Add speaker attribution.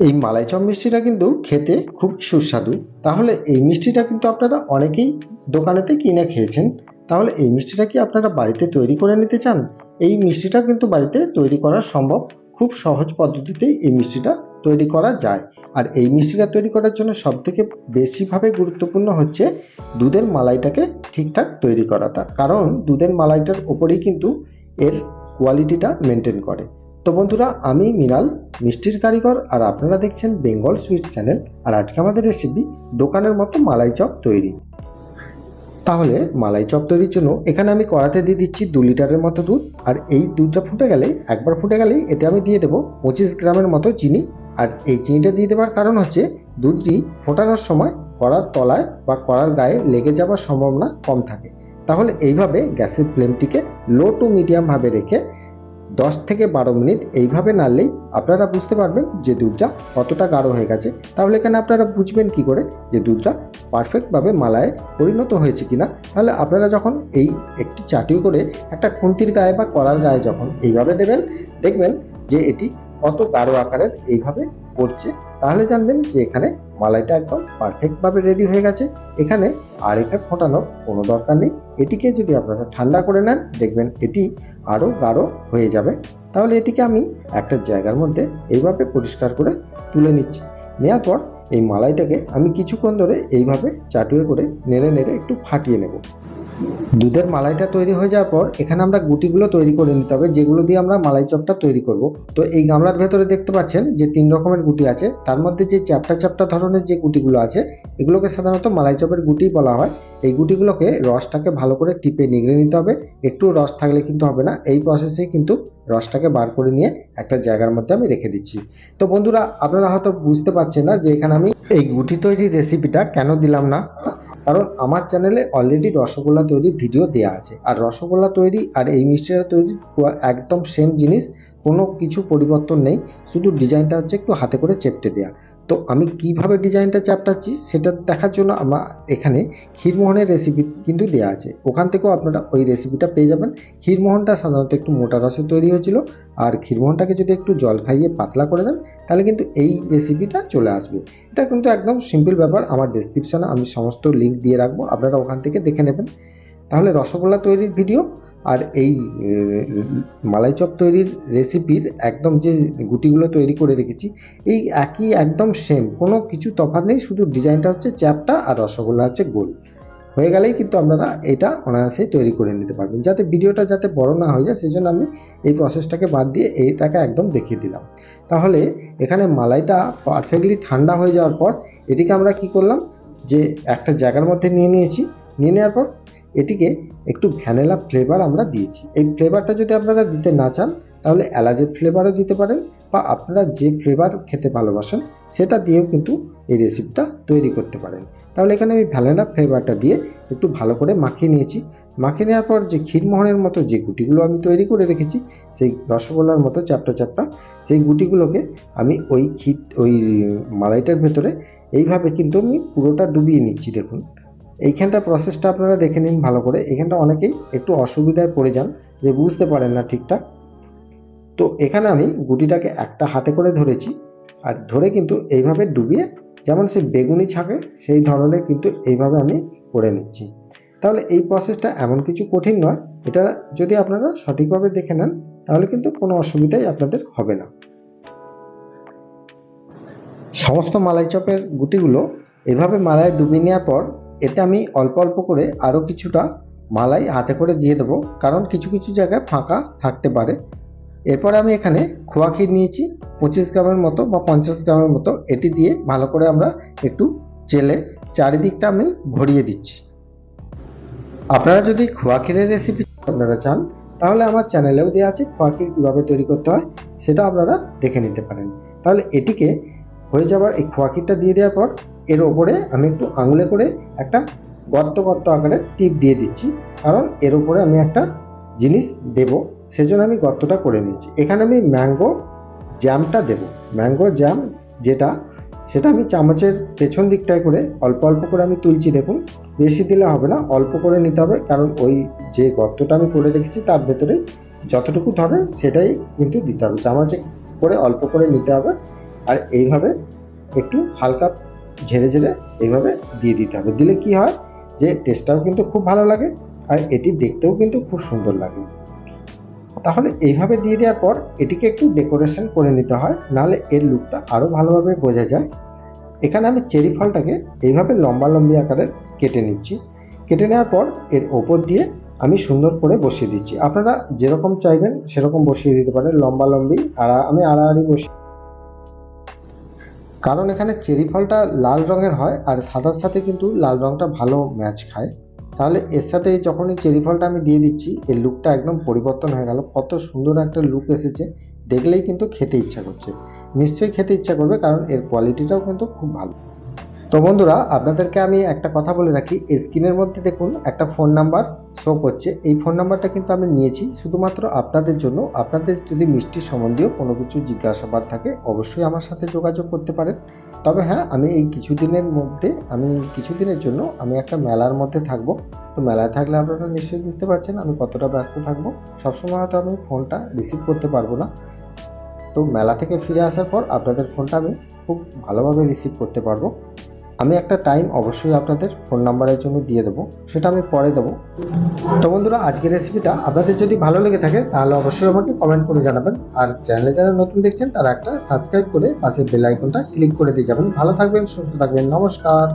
Speaker 1: এই মালাই চপ মিষ্টিটা কিন্তু খেতে খুব সুস্বাদু। তাহলে এই মিষ্টিটা কিন্তু আপনারা অনেকেই দোকানেতে কিনে খেয়েছেন। তাহলে এই মিষ্টিটা কি আপনারা বাড়িতে তৈরি করে নিতে চান? এই মিষ্টিটা কিন্তু বাড়িতে তৈরি করা সম্ভব। খুব সহজ পদ্ধতিতেই এই মিষ্টিটা তৈরি করা যায়। আর এই মিষ্টিটা তৈরি করার জন্য সবথেকে বেশিভাবে গুরুত্বপূর্ণ হচ্ছে দুধের মালাইটাকে ঠিকঠাক তৈরি করাটা। কারণ দুধের মালাইটার ওপরেই কিন্তু এর কোয়ালিটিটা মেনটেন করে। তো বন্ধুরা, আমি মিনাল, মিষ্টির কারিগর, আর আপনারা দেখছেন বেঙ্গল সুইট চ্যানেল। আর আজকে আমাদের রেসিপি দোকানের মতো মালাই চপ তৈরি। তাহলে, মালাই চপ তৈরির জন্য এখানে আমি কড়াতে দিয়ে দিচ্ছি দু লিটারের মতো দুধ। আর এই দুধটা ফুটে গেলে, একবার ফুটে গেলেই এতে আমি দিয়ে দেবো পঁচিশ গ্রামের মতো চিনি। আর এই চিনিটা দিয়ে দেওয়ার কারণ হচ্ছে, দুধটি ফোটানোর সময় কড়ার তলায় বা কড়ার গায়ে লেগে যাওয়ার সম্ভাবনা কম থাকে। তাহলে এইভাবে গ্যাসের ফ্লেমটিকে লো টু মিডিয়ামভাবে রেখে দশ থেকে বারো মিনিট এইভাবে নাড়লেই আপনারা বুঝতে পারবেন যে দুধটা কতটা গাঢ় হয়ে গেছে। তাহলে এখানে আপনারা বুঝবেন কি করে যে দুধটা পারফেক্টভাবে মালায় পরিণত হয়েছে কি না তাহলে আপনারা যখন এই একটি চাটি করে একটা খুন্তির গায়ে বা কলার গায়ে যখন এইভাবে দেবেন, দেখবেন যে এটি কত গাঢ় আকারের এইভাবে করছে, তাহলে জানবেন যে এখানে মালাইটা একদম পারফেক্টভাবে রেডি হয়ে গেছে। এখানে আর এটা ফোটানোর কোনো দরকার নেই। এটিকে যদি আপনারা ঠান্ডা করে নেন, দেখবেন এটি আরও গাঢ় হয়ে যাবে। তাহলে এটিকে আমি একটা জায়গার মধ্যে এইভাবে পরিষ্কার করে তুলে নিচ্ছি। নেওয়ার পর এই মালাইটাকে আমি কিছুক্ষণ ধরে এইভাবে চাটুয়ে করে নেড়ে নেড়ে একটু ফাটিয়ে নেব। দুধের মালাইটা তৈরি হয়ে যাওয়ার পর এখানে আমরা গুটিগুলো তৈরি করে নিতে হবে, যেগুলো দিয়ে আমরা মালাই চপটা তৈরি করব। তো এই গামলার ভেতরে দেখতে পাচ্ছেন যে তিন রকমের গুটি আছে, তার মধ্যে যে চ্যাপটা চ্যাপটা ধরনের যে গুটিগুলো আছে, এগুলোকে সাধারণত মালাই চপের গুটি বলা হয়। এই গুটিগুলোকে রসটাকে ভালো করে টিপে নিগড়ে নিতে হবে, একটু রস থাকলে কিন্তু হবে না, এই প্রসেসে কিন্তু রসটাকে বার করে নিয়ে একটা জায়গার মধ্যে আমি রেখে দিচ্ছি। তো বন্ধুরা, আপনারা হয়তো বুঝতে পারছেন না যে এখানে আমি এই গুটি তৈরির রেসিপিটা কেন দিলাম না? কারণ আমার চ্যানেলে অলরেডি রসগোল্লা তৈরির ভিডিও দেওয়া আছে। আর রসগোল্লা তৈরি আর এই মিষ্টিটা তৈরি একদম সেম জিনিস কোনো কিছু পরিবর্তন নেই, শুধু ডিজাইনটা হচ্ছে একটু হাতে করে চেপটে দেওয়া তো আমি কীভাবে ডিজাইনটা চাপটাচ্ছি সেটা দেখার জন্য আমার এখানে ক্ষীরমোহনের রেসিপি কিন্তু দেওয়া আছে। ওখান থেকেও আপনারা ওই রেসিপিটা পেয়ে যাবেন। ক্ষীরমোহনটা সাধারণত একটু মোটা রসে তৈরি হয়েছিল। আর ক্ষীরমোহনটাকে যদি একটু জল খাইয়ে পাতলা করে দেন, তাহলে কিন্তু এই রেসিপিটা চলে আসবে। এটা কিন্তু একদম সিম্পল ব্যাপার। আমার ডেসক্রিপশনে আমি সমস্ত লিঙ্ক দিয়ে রাখব। আপনারা ওখান থেকে দেখে নেবেন। তাহলে রসগোল্লা তৈরির ভিডিও আর এই মালাই চপ তৈরির রেসিপির একদম যে গুটিগুলো তৈরি করে রেখেছি, এই একই একদম সেম কোনো কিছু তফাৎ নেই, শুধু ডিজাইনটা হচ্ছে চ্যাপটা আর রসগোল্লা হচ্ছে গোল। হয়ে গেলেই কিন্তু আপনারা এটা অনায়াসেই তৈরি করে নিতে পারবেন, যাতে ভিডিওটা যাতে বড় না হয়ে যায় সেই জন্য আমি এই প্রসেসটাকে বাদ দিয়ে এইটাকে একদম দেখিয়ে দিলাম। তাহলে এখানে মালাইটা পারফেক্টলি ঠান্ডা হয়ে যাওয়ার পর এটিকে আমরা কি করলাম, যে একটা জায়গার মধ্যে নিয়ে নিয়েছি, নিয়ে নেওয়ার পর এটিকে একটু ভ্যানিলা ফ্লেভার আমরা দিয়েছি। এই ফ্লেভারটা যদি আপনারা দিতে না চান, তাহলে এলাচের ফ্লেভারও দিতে পারেন বা আপনারা যে ফ্লেভার খেতে ভালোবাসেন, সেটা দিয়েও কিন্তু এই রেসিপিটা তৈরি করতে পারেন। তাহলে এখানে আমি ভ্যানিলা ফ্লেভারটা দিয়ে একটু ভালো করে মাখিয়ে নিয়েছি। মাখিয়ে নেওয়ার পর যে ক্ষীরমোহনের মতো যে গুটিগুলো আমি তৈরি করে রেখেছি, সেই রসগোল্লার মতো চ্যাপটা চ্যাপটা, সেই গুটিগুলোকে আমি ওই ক্ষীর, ওই মালাইটার ভেতরে এইভাবে কিন্তু আমি পুরোটা ডুবিয়ে নিচ্ছি, দেখুন। এইখানটা প্রসেসটা আপনারা দেখে নিন ভালো করে। এখানটা অনেকেই একটু অসুবিধায় পড়ে যান যে বুঝতে পারেন না ঠিকঠাক। তো এখানে আমি গুটিটাকে একটা হাতে করে ধরেছি আর ধরে কিন্তু এইভাবে ডুবিয়ে যেমন সে বেগুনি ছাকে সেই ধরনের কিন্তু এইভাবে আমি করে নিচ্ছি। তাহলে এই প্রসেসটা এমন কিছু কঠিন নয়, এটা যদি আপনারা সঠিকভাবে দেখে নেন তাহলে কিন্তু কোনো অসুবিধাই আপনাদের হবে না। সমস্ত মালাই চপের গুটিগুলো এভাবে মালায় ডুবিয়ে নেওয়ার পর এতে আমি অল্প অল্প করে আরও কিছুটা মালাই হাতে করে দিয়ে দেবো, কারণ কিছু কিছু জায়গায় ফাঁকা থাকতে পারে। এরপরে আমি এখানে খোয়া ক্ষীর নিয়েছি, পঁচিশ গ্রামের মতো বা পঞ্চাশ গ্রামের মতো, এটি দিয়ে ভালো করে আমরা একটু চেলে চারিদিকটা আমি ভরিয়ে দিচ্ছি। আপনারা যদি খোয়া ক্ষীরের রেসিপি আপনারা চান, তাহলে আমার চ্যানেলেও দেওয়া আছে খোয়া ক্ষীর কীভাবে তৈরি করতে হয়, সেটা আপনারা দেখে নিতে পারেন। তাহলে এটিকে হয়ে যাবার এই খোয়া ক্ষীরটা দিয়ে দেওয়ার পর এর ওপরে আমি একটু আঙুলে করে একটা গর্ত গর্ত আকারে টিপ দিয়ে দিচ্ছি। কারণ এর ওপরে আমি একটা জিনিস দেব, সেজন্য আমি গর্তটা করে নিয়েছি। এখানে আমি ম্যাঙ্গো জ্যামটা দেব। ম্যাঙ্গো জ্যাম যেটা, সেটা আমি চামচের পেছন দিকটায় করে অল্প অল্প করে আমি তুলছি। দেখুন, বেশি দিলে হবে না, অল্প করে নিতে হবে। কারণ ওই যে গর্তটা আমি করে রেখেছি, তার ভেতরে যতটুকু ধরে সেটাই কিন্তু দিতে হবে। চামচে করে অল্প করে নিতে হবে। আর এইভাবে একটু হালকা ঝেড়ে ঝেড়ে এইভাবে দিয়ে দিতে হবে। দিলে কি হয় যে টেস্টটাও কিন্তু খুব ভালো লাগে আর এটি দেখতেও কিন্তু খুব সুন্দর লাগে। তাহলে এইভাবে দিয়ে দেওয়ার পর এটিকে একটু ডেকোরেশন করে নিতে হয়, নাহলে এর লুকটা আরও ভালোভাবে বোঝা যায়। এখানে আমি চেরি ফলটাকে এইভাবে লম্বা লম্বি আকারে কেটে নিচ্ছি। কেটে নেওয়ার পর এর ওপর দিয়ে আমি সুন্দর করে বসিয়ে দিচ্ছি। আপনারা যেরকম চাইবেন সেরকম বসিয়ে দিতে পারেন, লম্বা লম্বি আর আমি আড়াআড়ি বসি কারণ এখানে চেরি ফলটা লাল রঙের হয় আর সাদার সাথে কিন্তু লাল রঙটা ভালো ম্যাচ খায়। তাহলে এর সাথে যখনই চেরি ফলটা আমি দিয়ে দিচ্ছি, এর লুকটা একদম পরিবর্তন হয়ে গেল। কত সুন্দর একটা লুক এসেছে, দেখলেই কিন্তু খেতে ইচ্ছা করছে। নিশ্চয়ই খেতে ইচ্ছা করবে কারণ এর কোয়ালিটিটাও কিন্তু খুব ভালো। তো বন্ধুরা, আপনাদেরকে আমি একটা কথা বলে রাখি। স্ক্রিনের মধ্যে দেখুন, একটা ফোন নাম্বার শো করছে। এই ফোন নাম্বারটা কিন্তু আমি নিয়েছি শুধুমাত্র আপনাদের জন্য। আপনাদের যদি মিষ্টি সম্বন্ধীয় কোনো কিছু জিজ্ঞাসাবাদ থাকে, অবশ্যই আমার সাথে যোগাযোগ করতে পারেন। তবে হ্যাঁ আমি এই কিছুদিনের মধ্যে, আমি কিছুদিনের জন্য আমি একটা মেলার মধ্যে থাকব। তো মেলায় থাকলে আপনারা নিশ্চয়ই বুঝতে পারছেন আমি কতটা ব্যস্ত থাকব। সবসময় হয়তো আমি ফোনটা রিসিভ করতে পারব না। তো মেলা থেকে ফিরে আসার পর আপনাদের ফোনটা আমি খুব ভালোভাবে রিসিভ করতে পারব। আমি একটা টাইম অবশ্যই আপনাদের ফোন নাম্বারের জন্য দিয়ে দেবো, সেটা আমি পরে দেবো। তো বন্ধুরা, আজকের রেসিপিটা আপনাদের যদি ভালো লেগে থাকে, তাহলে অবশ্যই আমাকে কমেন্ট করে জানাবেন। আর চ্যানেলে যারা নতুন দেখছেন, তারা একটা সাবস্ক্রাইব করে পাশে বেল আইকনটা ক্লিক করে দিয়ে যাবেন। ভালো থাকবেন, সুস্থ থাকবেন, নমস্কার।